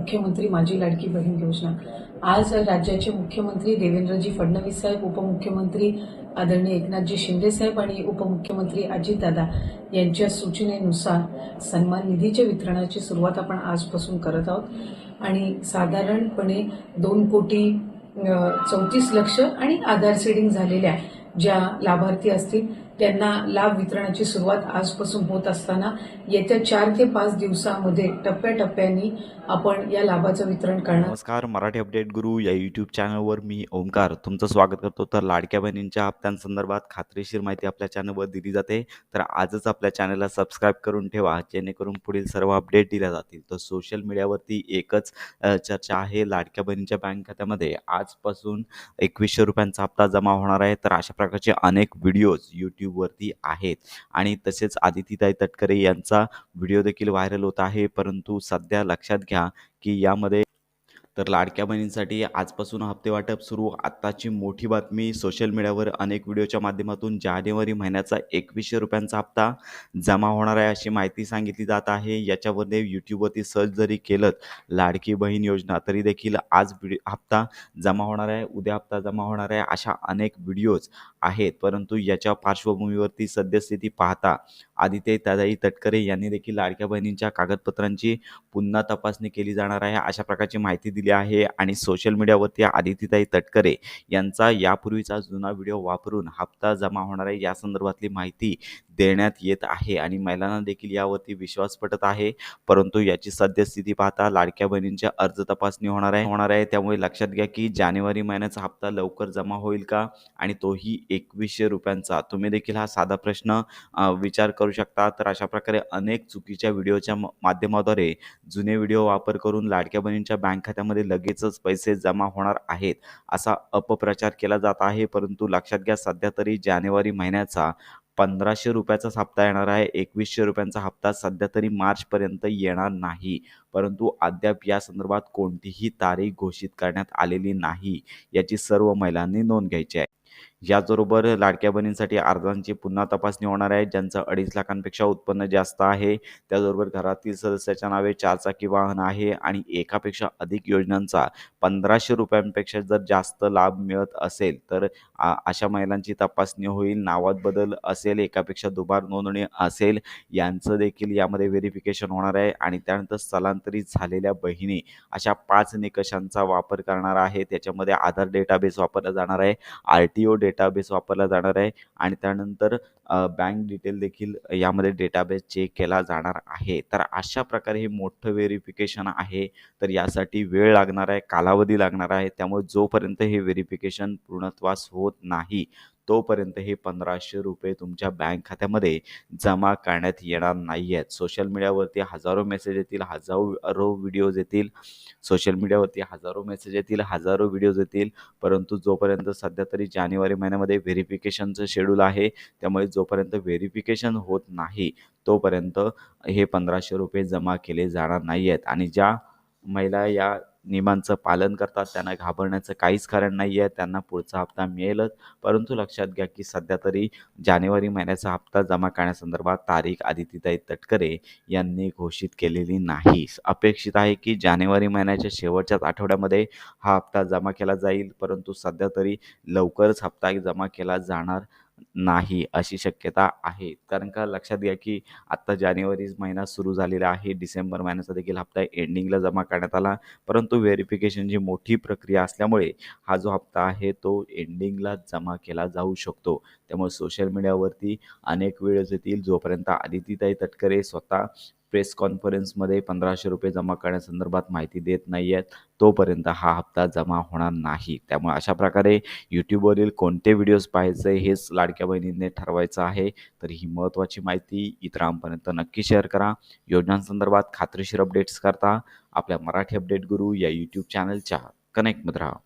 मुख्यमंत्री माझी लाडकी बहीण योजना. आज राज्याचे मुख्यमंत्री देवेंद्रजी फडणवीस साहेब उपमुख्यमंत्री आदरणीय एकनाथजी शिंदे साहेब आणि उपमुख्यमंत्री अजितदादा यांच्या सूचनेनुसार सन्मान निधीच्या वितरणाची सुरुवात आपण आजपासून करत आहोत. आणि साधारणपणे दोन कोटी चौतीस लक्ष आणि आधार सीडिंग झालेल्या ज्या लाभार्थी असतील त्यांना लाभ वितरणाची सुरुवात आजपासून होत असताना येत्या चार ते पाच दिवसामध्ये टप्प्याटप्प्याने आपण या लाभाचं वितरण करणार. नमस्कार मराठी अपडेट गुरु या युट्यूब चॅनलवर मी ओंकार तुमचं स्वागत करतो. तर लाडक्या बहिणींच्या हप्त्यांसंदर्भात खात्रीशीर माहिती आपल्या चॅनलवर दिली जाते. तर आजच आपल्या चॅनलला सबस्क्राईब करून ठेवा जेणेकरून पुढील सर्व अपडेट दिल्या जातील. तर सोशल मीडियावरती एकच चर्चा आहे लाडक्या बहिणींच्या बँक खात्यामध्ये. आजपासून एकवीसशे रुपयांचा हप्ता जमा होणार आहे. तर अशा प्रकारचे अनेक व्हिडिओज यूट्यूबवरती आहेत. आणि तसेच आदितीताई तटकरे यांचा व्हिडिओ देखील व्हायरल होत आहे. परंतु सध्या लक्षात घ्या की यामध्ये तर लाडक्या बहिणींसाठी आजपासून हप्ते वाटप सुरू. आत्ताची मोठी बातमी सोशल मीडियावर अनेक व्हिडिओच्या माध्यमातून जानेवारी महिन्याचा एकवीसशे रुपयांचा हप्ता जमा होणार आहे अशी माहिती सांगितली जात आहे. याच्यामध्ये यूट्यूबवरती सर्च जरी केलं लाडकी बहीण योजना तरी देखील आज व्हिडिओ हप्ता जमा होणार आहे. उद्या हप्ता जमा होणार आहे अशा अनेक व्हिडिओज आहेत. परंतु याच्या पार्श्वभूमीवरती सद्यस्थिती पाहता आदित्य दादाई तटकरे यांनी देखील लाडक्या बहिणींच्या कागदपत्रांची पुन्हा तपासणी केली जाणार आहे. अशा प्रकारची माहिती दिली आहे आणि सोशल मीडियावरती आदितीताई तटकरे यांचा यापूर्वीचा जुना व्हिडिओ वापरून हप्ता जमा होणार आहे. या संदर्भातली माहिती देण्यात येत आहे आणि महिलांना देखील यावरती विश्वास पटत आहे. परंतु याची सद्यस्थिती पाहता लाडक्या बहिणींच्या अर्ज तपासणी होणार आहे. होणार आहे. त्यामुळे लक्षात घ्या की जानेवारी महिन्याचा हप्ता लवकर जमा होईल का? आणि तोही एकवीसशे रुपयांचा. तुम्ही देखील हा साधा प्रश्न विचार करू शकता. तर अशा प्रकारे अनेक चुकीच्या व्हिडिओच्या माध्यमाद्वारे जुने व्हिडिओ वापर करून लाडक्या बहिणींच्या बँक खात्यामध्ये लगेचच पैसे जमा होणार आहेत असा अपप्रचार केला जात आहे. परंतु लक्षात घ्या सध्या तरी जानेवारी महिन्याचा पंधराशे रुपयाचा हप्ता येणार आहे. एकवीसशे रुपयांचा हप्ता सध्या तरी मार्चपर्यंत येणार नाही. परंतु अद्याप या संदर्भात कोणतीही तारीख घोषित करण्यात आलेली नाही. याची सर्व महिलांनी नोंद घ्यायची आहे. याचबरोबर लाडक्या बहिणींसाठी अर्जांची पुन्हा तपासणी होणार आहे ज्यांचं अडीच लाखांपेक्षा उत्पन्न जास्त आहे. त्याचबरोबर घरातील सदस्याच्या नावे चारचाकी वाहन आहे आणि एकापेक्षा अधिक योजनांचा पंधराशे रुपयांपेक्षा जर जास्त लाभ मिळत असेल तर आ- अशा महिलांची तपासणी होईल. नावात बदल असेल एकापेक्षा दुबार नोंदणी असेल यांचं देखील यामध्ये व्हेरिफिकेशन होणार आहे आणि त्यानंतर स्थलांतरित झालेल्या बहिणी अशा पाच निकषांचा वापर करणार आहे. त्याच्यामध्ये आधार डेटाबेस वापरला जाणार आहे. आर टी ओ डेटाबेस वापरला जाणार आहे आणि त्यानंतर बँक डिटेल देखील यामध्ये डेटाबेस चेक केला जाणार आहे. तर अशा प्रकारे हे मोठं व्हेरिफिकेशन आहे. तर यासाठी वेळ लागणार आहे कालावधी लागणार आहे. त्यामुळे जोपर्यंत हे व्हेरिफिकेशन पूर्णत्वास होत नाही तोपर्यंत हे पंधराशे रुपये तुमच्या बँक खात्यामध्ये जमा करण्यात येणार नाही आहेत सोशल मीडियावरती हजारो मेसेज येतील हजारो व्हिडिओज येतील. सोशल मीडियावरती हजारो मेसेज येतील हजारो व्हिडिओज येतील. परंतु जोपर्यंत सध्या तरी जानेवारी महिन्यामध्ये व्हेरिफिकेशनचं शेड्यूल आहे त्यामुळे जोपर्यंत व्हेरिफिकेशन होत नाही तोपर्यंत हे पंधराशे रुपये जमा केले जाणार नाही आहेत आणि ज्या महिला या नियमांचं पालन करतात. त्यांना घाबरण्याचं काहीच कारण नाही आहे त्यांना पुढचा हप्ता मिळेलच. परंतु लक्षात घ्या की सध्या तरी जानेवारी महिन्याचा हप्ता जमा करण्यासंदर्भात तारीख आदितीताई तटकरे यांनी घोषित केलेली नाही. अपेक्षित आहे की जानेवारी महिन्याच्या शेवटच्याच आठवड्यामध्ये हा हप्ता जमा केला जाईल. परंतु सध्या तरी लवकरच हप्ता जमा केला जाणार नाही अशी शक्यता आहे. कारण का लक्षात घ्या की आत्ता जानेवारी महिना सुरू झालेला आहे. डिसेंबर महिन्याचा देखील हप्ता एंडिंगला जमा करण्यात आला. परंतु व्हेरिफिकेशनची मोठी प्रक्रिया असल्यामुळे हा जो हप्ता आहे तो एंडिंगला जमा केला जाऊ शकतो. त्यामुळे सोशल मीडियावरती अनेक व्हिडिओज येतील. जोपर्यंत आदितीताई तटकरे स्वतः प्रेस कॉन्फरन्समध्ये पंधराशे रुपये जमा करण्यासंदर्भात माहिती देत नाही आहेत तोपर्यंत हा हप्ता जमा होणार नाही. त्यामुळे अशा प्रकारे यूट्यूबवरील कोणते व्हिडिओज पाहायचे हेच लाडक्या बहिणींनी ठरवायचं आहे. तर ही महत्त्वाची माहिती इतरांपर्यंत नक्की शेअर करा. योजनांसंदर्भात खात्रीशीर अपडेट्स करता. आपल्या मराठी अपडेट गुरु या यूट्यूब चॅनलच्या कनेक्टमध्ये राहा.